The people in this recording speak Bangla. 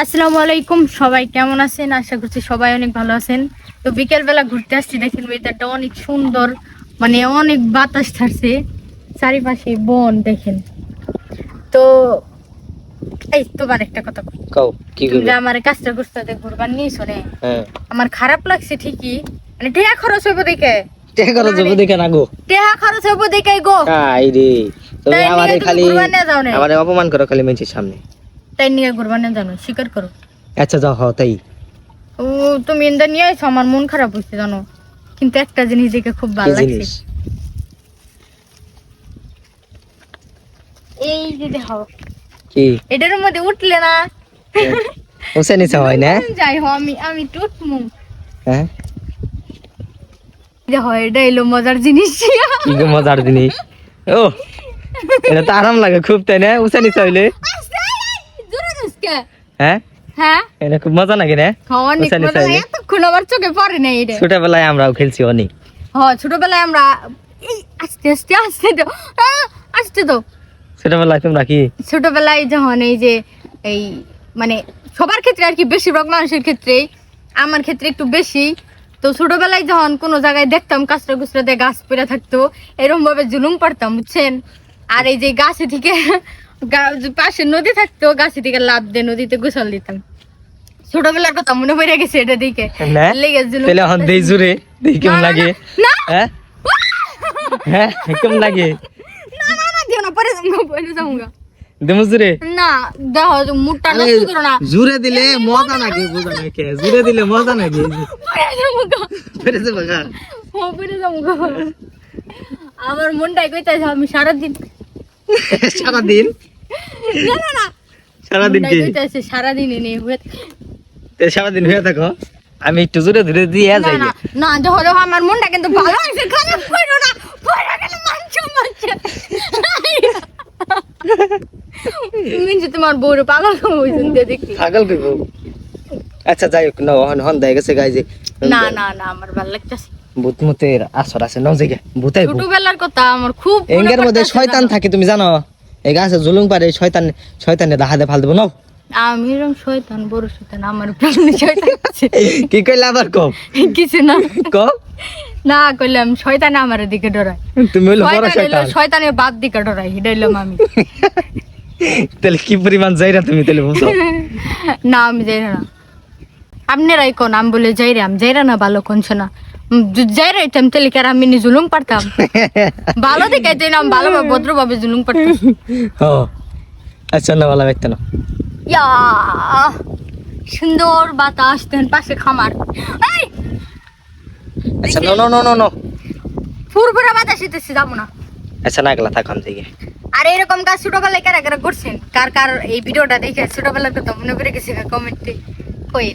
আসসালামু আলাইকুম সবাই কেমন আছেন? আশা করছি সবাই অনেক ভালো আছেন। তো বিকেল বেলা ঘুরতে আসছি দেখেন ওয়েদারটা অনেক সুন্দর মানে অনেক বাতাস ছাড়ছে। চারিপাশে বন দেখেন। তো এই তোমার একটা কথা। কও কি আমার কাজটা করতে ঘুরবার নিয়েছো রে হ্যাঁ। আমার খারাপ লাগছে ঠিকই মানে টেহা খরচ হবে দেখে। টেকা করো যাব দেখে না গো। টেহা খরচ হইব দেখে গো। আই রে তুমি আমারে খালি নিয়ে। আমারে অপমান করো খালি মেঞ্চের সামনে। তাই নিয়ে না জানো স্বীকার করো। আচ্ছা হও তাই। ও তুমি ইন্দা নিয়ে আইছো আমার মন খারাপ হচ্ছে জানো। কিন্তু একটা জিনিস দেখে খুব ভালো লাগছে। এই যে দেখো কি? এটার মধ্যে উঠলে না। ওসে নিচে হয় না? যাই হো আমি আমি টুটমু হ্যাঁ? দেখো এটা এলো মজার জিনিস। কি মজার জিনিস? ও এটা তো আরাম লাগে খুব তাই না? উসে নিচে হইলে। হ্যাঁ? হ্যাঁ? এটা খুব মজা লাগে না? অনেক মজা হইলে? এতক্ষণ আমার চোখে পড়ে না এটা। ছোটবেলায় আমরাও খেলছি অনেক। ছোটবেলায় আমরা এই আস্তে আস্তে আস্তে তো আস্তে তো। ছোটবেলায় তোমরা কি? ছোটবেলায় যখন এই যে এই মানে সবার ক্ষেত্রে আর কি বেশিরভাগ মানুষের ক্ষেত্রেই আমার ক্ষেত্রে একটু বেশি। তো ছোটবেলায় যখন কোনো জায়গায় দেখতাম কাঁচরা কুচরাতে গাছ পেরে থাকতো এরকম ভাবে জুলুম পারতাম বুঝছেন? আর এই যে গাছে থেকে পাশে নদী থাকতো গাছে থেকে লাভ দিয়ে নদীতে গোসল দিতাম। ছোটবেলার কথা মনে পড়ে গেছে এটা দিকে তাহলে এখন দেই জুড়ে দেই কেমন লাগে? হ্যাঁ? হ্যাঁ কেমন লাগে? না না না দিও না পরে যাব পরে যাব। দেমু জুড়ে না দেখো মুখটা নষ্ট করো না। জুড়ে দিলে মজা নাকি বোঝা নাকি জুড়ে দিলে মজা নাকি পরে যাব গো। ফেরেছে ও পরে যাব আমার মনটাই কইতাছে আমি সারাদিন সারাদিন? না না না। সারাদিন কি? সারাদিন এনে হয়ে তে সারাদিন হয়ে থাকো। আমি একটু জুড়ে ধরে দিয়ে যাই। না দেখো আমার মনটা কিন্তু ভালো আছে খারাপ করো না পরে গেলে মাংস মাংস তুমি তোমার বউর পাগল হইছেন দেখি। পাগল কইব আচ্ছা যাই হোক না হন হন দেয় গেছে না না না আমার ভালো লাগতেছে। ভূত মুতের আসর আছে ভূতাই ছোটবেলার কথা আমার খুব এঙ্গের মধ্যে শয়তান থাকে তুমি জানো? এই গাছে জুলুম পারে শয়তান শয়তানে দাহাতে ফাল দেবো নাও। আমি এরকম শয়তান বড় শয়তান আমার প্রাণে শয়তান কি কইলে আবার কম কিছু না। কম না কইলাম শয়তান আমার দিকে ডরায়। তুমি হইল বড় শয়তান শয়তান। বাদ দিকে ডরায় হিডাইলাম আমি। তাহলে কি পরিমাণ যাই না তুমি তাহলে বুঝো? না আমি যাই না। আপনারাই কোন আমি বলে যাই রে আমি যাই না ভালো কোনছে না যাই রাইতাম তাহলে কি আর আমি নি জুলুম পারতাম ভালো দিকে যাই না ভালোভাবে ভদ্রভাবে জুলুম পারতাম ও আচ্ছা না ভালো ব্যক্তি না। ইয়া সুন্দর বাতাস দেন পাশে খামার। এই! আচ্ছা no no no no no ফুরফুরা বাতাস এতেছে যাব না। আচ্ছা না গেলা থাকাম থেকে আর এরকম কাজ ছোটবেলায় কারা কারা করছেন? কার কার এই ভিডিওটা দেখে ছোটবেলার কথা মনে করে গেছে? কমেন্টে কই